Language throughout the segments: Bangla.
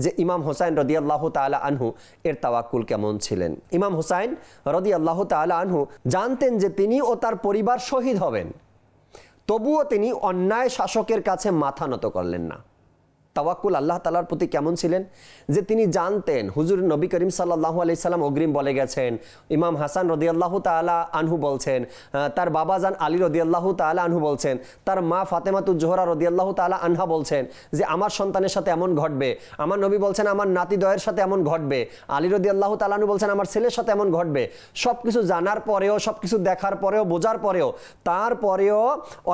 যে ইমাম হোসাইন রদি আল্লাহ তালা আনহু এর তাওয়াক্কুল কেমন ছিলেন? ইমাম হোসাইন রদি আল্লাহ তালা আনহু জানতেন যে তিনি ও তার পরিবার শহীদ হবেন। তবুও তিনি অন্যায় শাসকের কাছে মাথা নত করলেন না। তাওয়াক্কুল আল্লাহ তালার প্রতি কেমন ছিলেন? যে তিনি জানতেন, হুজুর নবী করিম সাল্লাহ আলাইসাল্লাম অগ্রিম বলে গেছেন, ইমাম হাসান রদিয়াল্লাহু তালা আনহু বলছেন তার বাবা জান আলী রদিয়াল্লাহু তালা আনহু বলছেন, তার মা ফাতেমাতু জোহরা রদিয়াল্লাহু তালা আনহা বলছেন যে, আমার সন্তানের সাথে এমন ঘটবে, আমার নবী বলছেন আমার নাতিদয়ের সাথে এমন ঘটবে, আলী রদিয়াল্লাহু তালানু বলছেন আমার ছেলের সাথে এমন ঘটবে। সব কিছু জানার পরেও সব কিছু দেখার পরেও, বোঝার পরেও, তারপরেও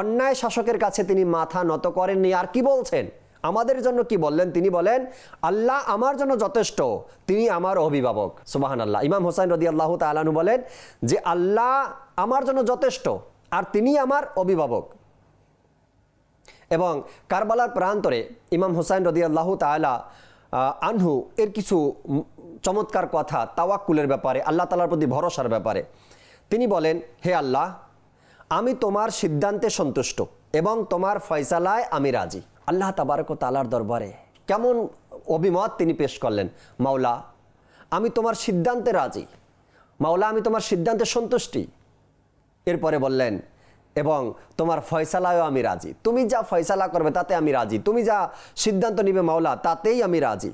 অন্যায় শাসকের কাছে তিনি মাথা নত করেননি। আর কি বলছেন? আমাদের জন্য কি বললেন? তিনি বলেন, আল্লাহ আমার জন্য যথেষ্ট, তিনি আমার অভিভাবক। সুবাহান আল্লাহ ইমাম হোসাইন রদি আল্লাহ তালানু বলেন যে, আল্লাহ আমার জন্য যথেষ্ট আর তিনি আমার অভিভাবক। এবং কারবালার প্রান্তরে ইমাম হোসাইন রদি আল্লাহ তালা আনহু এর কিছু চমৎকার কথা তাওয়াক্কুলের ব্যাপারে, আল্লাহ তালার প্রতি ভরসার ব্যাপারে। তিনি বলেন, হে আল্লাহ, আমি তোমার সিদ্ধান্তে সন্তুষ্ট এবং তোমার ফয়সালায় আমি রাজি। আল্লাহ তাবারক তালার দরবারে কেমন অভিমত তিনি পেশ করলেন? মাওলা, আমি তোমার সিদ্ধান্তে রাজি। মাওলা, আমি তোমার সিদ্ধান্তে সন্তুষ্টি। এরপরে বললেন, এবং তোমার ফয়সালায়ও আমি রাজি। তুমি যা ফয়সালা করবে তাতে আমি রাজি। তুমি যা সিদ্ধান্ত নিবে মাওলা, তাতেই আমি রাজি।